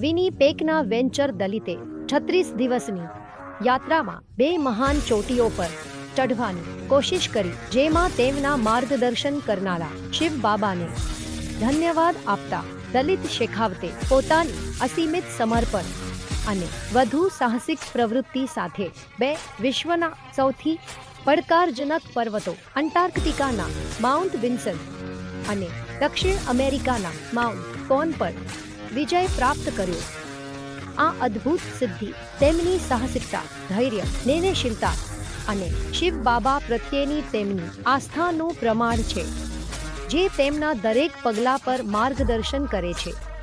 વિનીપેકના venture દલિતે છત્રીસ દિવસની યાત્રામાં બે મહાન ચોટીઓ પર ચઢવાની કોશિશ કરી, જેમાં તેમના માર્ગદર્શન કરનારા શિવ બાબાને ધન્યવાદ આપતા દલિત શેખાવતે પોતાની અસીમિત સમર્પણ અને વધુ સાહસિક પ્રવૃત્તિ સાથે બે વિશ્વના સૌથી પડકારજનક પર્વતો અંટાર્કટિકાના માઉન્ટ વિન્સન અને દક્ષિણ અમેરિકાના માઉન્ટ કોન પર વિજય પ્રાપ્ત કર્યો. આ અદ્ભુત સિદ્ધિ, તેમની સાહસિકતા, ધૈર્ય, નિર્ણયશીલતા અને શિવ બાબા પ્રત્યેની તેમની આસ્થાનું પ્રમાણ છે, જે તેમના દરેક પગલા પર માર્ગદર્શન કરે છે.